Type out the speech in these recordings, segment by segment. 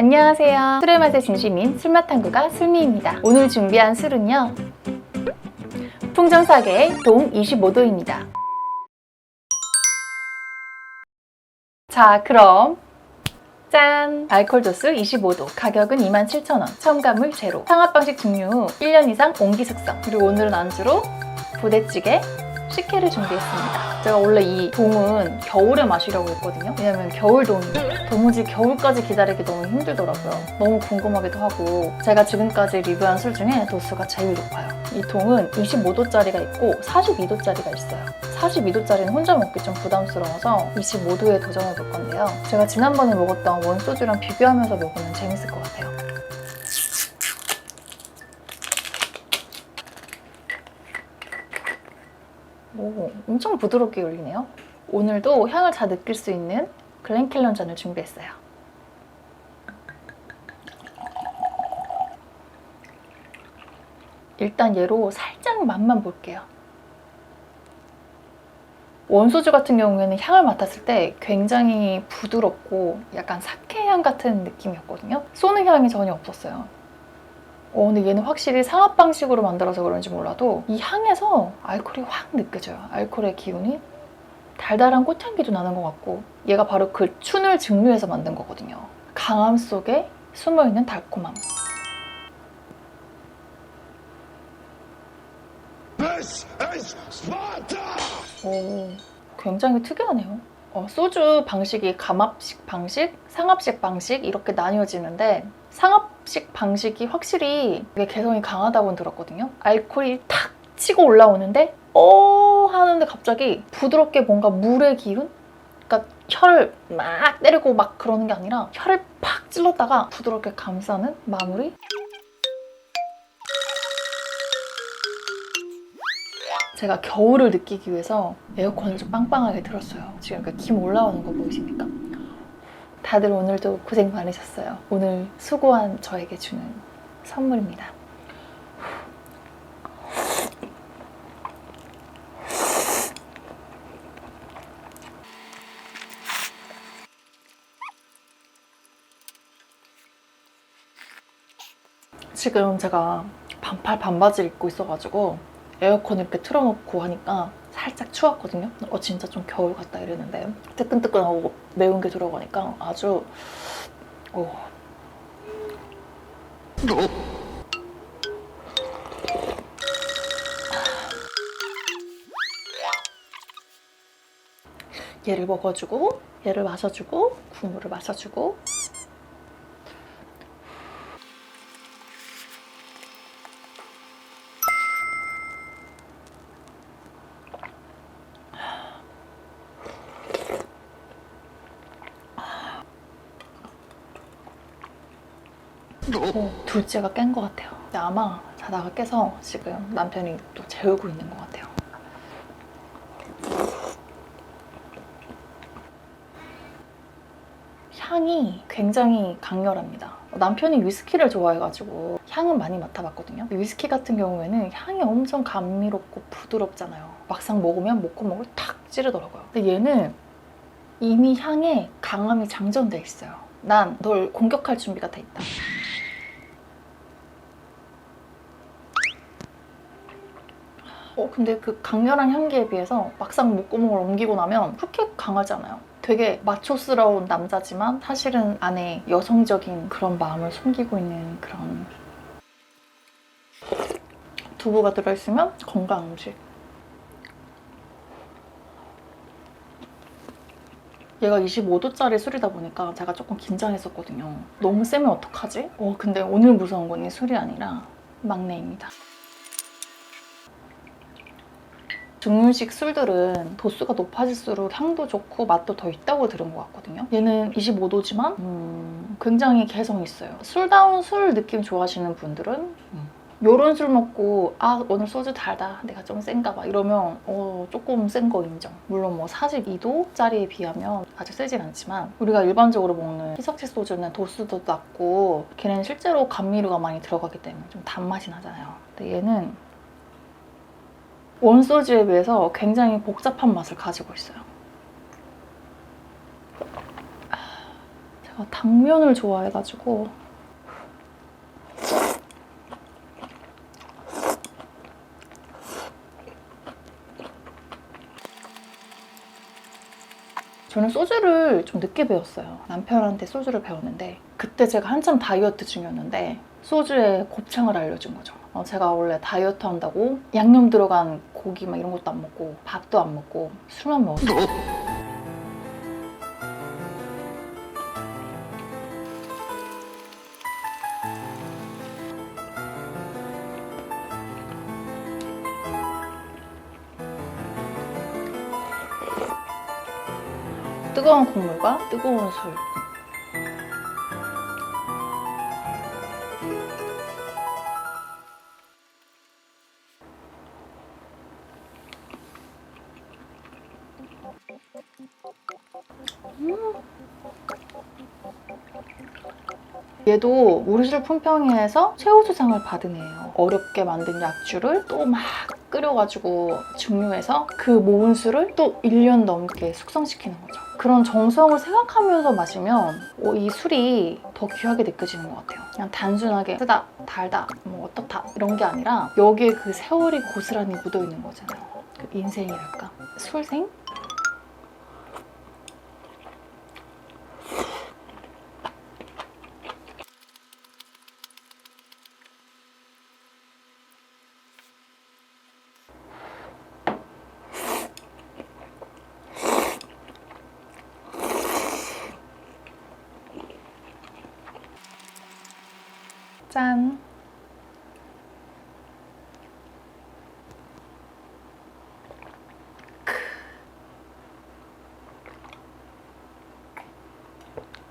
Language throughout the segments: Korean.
안녕하세요. 술의 맛의 진심인 술맛 탐구가 술미입니다. 오늘 준비한 술은요. 풍정사계의 동 25도입니다. 자, 그럼 짠! 알콜 도수 25도, 가격은 27,000원, 첨가물 제로, 상압 방식 증류 후 1년 이상 온기 숙성, 그리고 오늘은 안주로 부대찌개, 식혜를 준비했습니다. 제가 원래 이 동은 겨울에 마시려고 했거든요. 왜냐면 겨울 동이에요. 도무지 겨울까지 기다리기 너무 힘들더라고요. 너무 궁금하기도 하고 제가 지금까지 리뷰한 술 중에 도수가 제일 높아요. 이 동은 25도짜리가 있고 42도짜리가 있어요. 42도짜리는 혼자 먹기 좀 부담스러워서 25도에 도전해 볼 건데요. 제가 지난번에 먹었던 원소주랑 비교하면서 먹으면 재밌을 것 같아요. 오, 엄청 부드럽게 열리네요. 오늘도 향을 잘 느낄 수 있는 글렌킬런 잔을 준비했어요. 일단 얘로 살짝 맛만 볼게요. 원소주 같은 경우에는 향을 맡았을 때 굉장히 부드럽고 약간 사케향 같은 느낌이었거든요. 쏘는 향이 전혀 없었어요. 어, 근데 얘는 확실히 상압 방식으로 만들어서 그런지 몰라도 이 향에서 알코올이 확 느껴져요. 알코올의 기운이 달달한 꽃향기도 나는 것 같고 얘가 바로 그 춘을 증류해서 만든 거거든요. 강함 속에 숨어있는 달콤함. 오, 굉장히 특이하네요. 어, 소주 방식이 감압식 방식, 상압식 방식 이렇게 나뉘어지는데 상압식 방식이 확실히 개성이 강하다고 들었거든요. 알코올이 탁 치고 올라오는데 어 하는데 갑자기 부드럽게 뭔가 물의 기운? 그러니까 혀를 막 때리고 막 그러는 게 아니라 혀를 팍 찔렀다가 부드럽게 감싸는 마무리? 제가 겨울을 느끼기 위해서 에어컨을 좀 빵빵하게 틀었어요. 지금 이렇게 김 올라오는 거 보이십니까? 다들 오늘도 고생 많으셨어요. 오늘 수고한 저에게 주는 선물입니다. 지금 제가 반팔 반바지를 입고 있어가지고 에어컨 이렇게 틀어놓고 하니까 살짝 추웠거든요. 어 진짜 좀 겨울 같다 이랬는데 뜨끈뜨끈하고 매운 게 들어가니까 아주 오. 얘를 먹어주고 얘를 마셔주고 국물을 마셔주고 어, 둘째가 깬 것 같아요. 근데 아마 자다가 깨서 지금 남편이 또 재우고 있는 것 같아요. 향이 굉장히 강렬합니다. 남편이 위스키를 좋아해가지고 향은 많이 맡아봤거든요. 위스키 같은 경우에는 향이 엄청 감미롭고 부드럽잖아요. 막상 먹으면 목구멍을 탁 찌르더라고요. 근데 얘는 이미 향에 강함이 장전돼 있어요. 난 널 공격할 준비가 돼 있다. 어, 근데 그 강렬한 향기에 비해서 막상 목구멍을 옮기고 나면 그렇게 강하지 않아요. 되게 마초스러운 남자지만 사실은 안에 여성적인 그런 마음을 숨기고 있는 그런 두부가 들어있으면 건강 음식. 얘가 25도짜리 술이다 보니까 제가 조금 긴장했었거든요. 너무 세면 어떡하지? 어, 근데 오늘 무서운 건 이 술이 아니라 막내입니다. 중류식 술들은 도수가 높아질수록 향도 좋고 맛도 더 있다고 들은 것 같거든요. 얘는 25도지만 음, 굉장히 개성 있어요. 술다운 술 느낌 좋아하시는 분들은 음, 요런 술 먹고 아 오늘 소주 달다 내가 좀 센가 봐 이러면 어, 조금 센 거 인정. 물론 뭐 42도짜리에 비하면 아주 세진 않지만 우리가 일반적으로 먹는 희석식 소주는 도수도 낮고 걔는 실제로 감미료가 많이 들어가기 때문에 좀 단맛이 나잖아요. 근데 얘는 원소주에 비해서 굉장히 복잡한 맛을 가지고 있어요. 제가 당면을 좋아해가지고 저는 소주를 좀 늦게 배웠어요. 남편한테 소주를 배웠는데 그때 제가 한참 다이어트 중이었는데 소주의 곱창을 알려준 거죠. 어, 제가 원래 다이어트 한다고 양념 들어간 고기 막 이런 것도 안 먹고 밥도 안 먹고 술만 먹었어요. 뜨거운 국물과 뜨거운 술. 얘도 우리술 품평회에서 최우수상을 받은 애예요. 어렵게 만든 약주를 또 막 끓여가지고 증류해서 그 모은 술을 또 1년 넘게 숙성시키는 거죠. 그런 정성을 생각하면서 마시면 어, 이 술이 더 귀하게 느껴지는 것 같아요. 그냥 단순하게 쓰다, 달다, 뭐 어떻다 이런 게 아니라 여기에 그 세월이 고스란히 묻어 있는 거잖아요. 그 인생이랄까? 술생? 짠.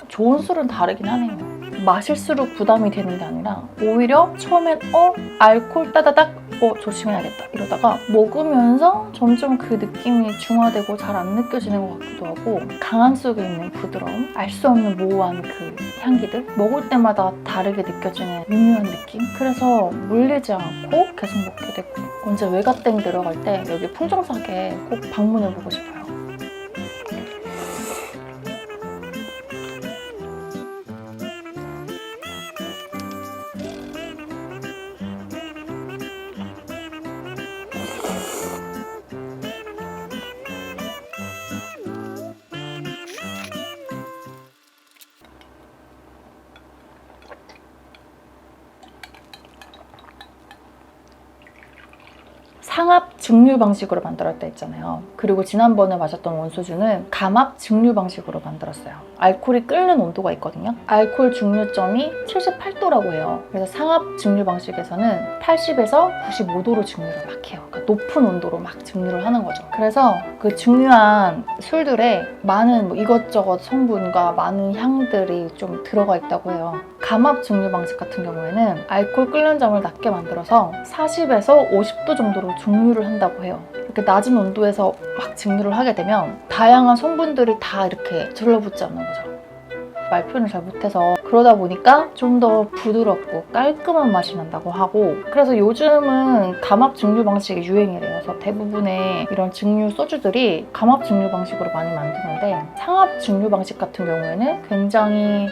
좋은 술은 다르긴 하네요. 마실수록 부담이 되는 게 아니라 오히려 처음엔 어? 알콜 따다닥? 어? 조심해야겠다. 이러다가 먹으면서 점점 그 느낌이 중화되고 잘 안 느껴지는 것 같기도 하고 강한 속에 있는 부드러움 알 수 없는 모호한 그 향기들 먹을 때마다 다르게 느껴지는 미묘한 느낌? 그래서 물리지 않고 계속 먹게 되고 언제 외가땡 들어갈 때 여기 풍정사계 꼭 방문해보고 싶어요. 상압 증류 방식으로 만들었다 했잖아요. 그리고 지난번에 마셨던 원소주는 감압 증류 방식으로 만들었어요. 알코올이 끓는 온도가 있거든요. 알코올 증류점이 78도라고 해요. 그래서 상압 증류 방식에서는 80에서 95도로 증류를 막 해요. 그러니까 높은 온도로 막 증류를 하는 거죠. 그래서 그 증류한 술들에 많은 뭐 이것저것 성분과 많은 향들이 좀 들어가 있다고 해요. 감압 증류 방식 같은 경우에는 알코올 끓는 점을 낮게 만들어서 40에서 50도 정도로 증류를 한다고 해요. 이렇게 낮은 온도에서 막 증류를 하게 되면 다양한 성분들이 다 이렇게 들러붙지 않는 거죠. 말 표현을 잘 못해서 그러다 보니까 좀 더 부드럽고 깔끔한 맛이 난다고 하고 그래서 요즘은 감압 증류 방식이 유행이래요. 그래서 대부분의 이런 증류 소주들이 감압 증류 방식으로 많이 만드는데 상압 증류 방식 같은 경우에는 굉장히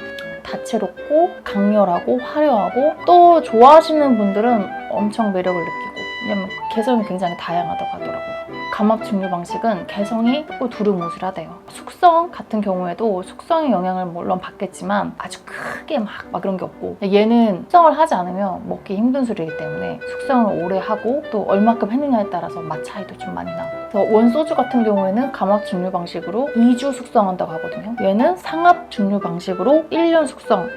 다채롭고 강렬하고 화려하고 또 좋아하시는 분들은 엄청 매력을 느끼고 왜냐면 개성이 굉장히 다양하다고 하더라고요. 감압 증류 방식은 개성이 또 두루뭉술하대요. 숙성 같은 경우에도 숙성의 영향을 물론 받겠지만 아주 크게 막, 막 그런 게 없고 얘는 숙성을 하지 않으면 먹기 힘든 술이기 때문에 숙성을 오래 하고 또 얼마큼 했느냐에 따라서 맛 차이도 좀 많이 나고 원소주 같은 경우에는 감압 증류 방식으로 2주 숙성한다고 하거든요. 얘는 상압 증류 방식으로 1년 숙성.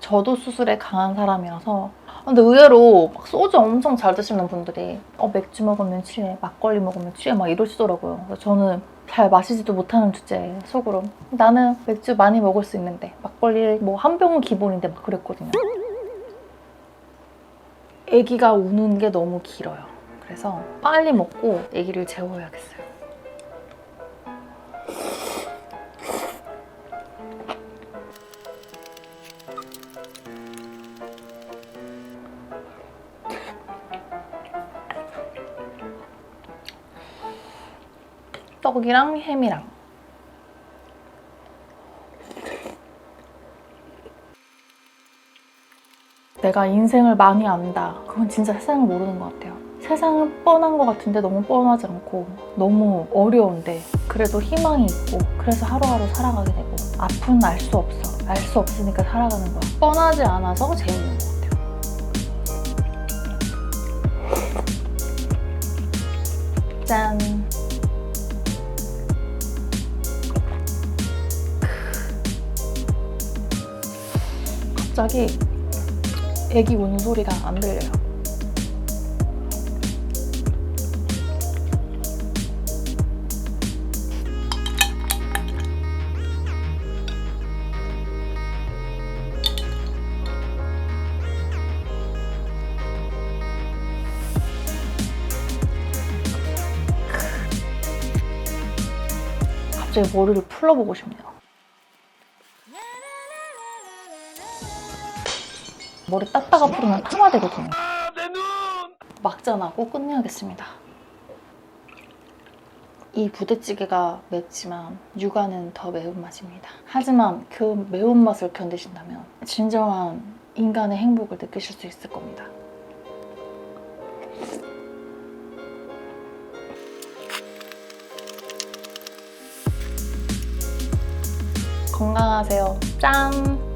저도 수술에 강한 사람이라서. 근데 의외로 막 소주 엄청 잘 드시는 분들이 어 맥주 먹으면 취해 막걸리 먹으면 취해 막 이러시더라고요. 그래서 저는 잘 마시지도 못하는 주제에 속으로. 나는 맥주 많이 먹을 수 있는데 막걸리 뭐 한 병은 기본인데 막 그랬거든요. 아기가 우는 게 너무 길어요. 그래서 빨리 먹고 아기를 재워야겠어요 떡이랑 햄이랑. 내가 인생을 많이 안다. 그건 진짜 세상을 모르는 것 같아요. 세상은 뻔한 것 같은데 너무 뻔하지 않고 너무 어려운데 그래도 희망이 있고 그래서 하루하루 살아가게 되고 앞은 알수 없어. 알 수 없으니까 살아가는 거야. 뻔하지 않아서 재밌는 것 같아요. 짠. 갑자기 애기 우는 소리가 안 들려요. 갑자기 머리를 풀러보고 싶네요. 머리 땄다가 풀으면 파마되거든요. 막잔하고 끝내야겠습니다. 이 부대찌개가 맵지만 육아는 더 매운맛입니다. 하지만 그 매운맛을 견디신다면 진정한 인간의 행복을 느끼실 수 있을 겁니다. 건강하세요. 짠!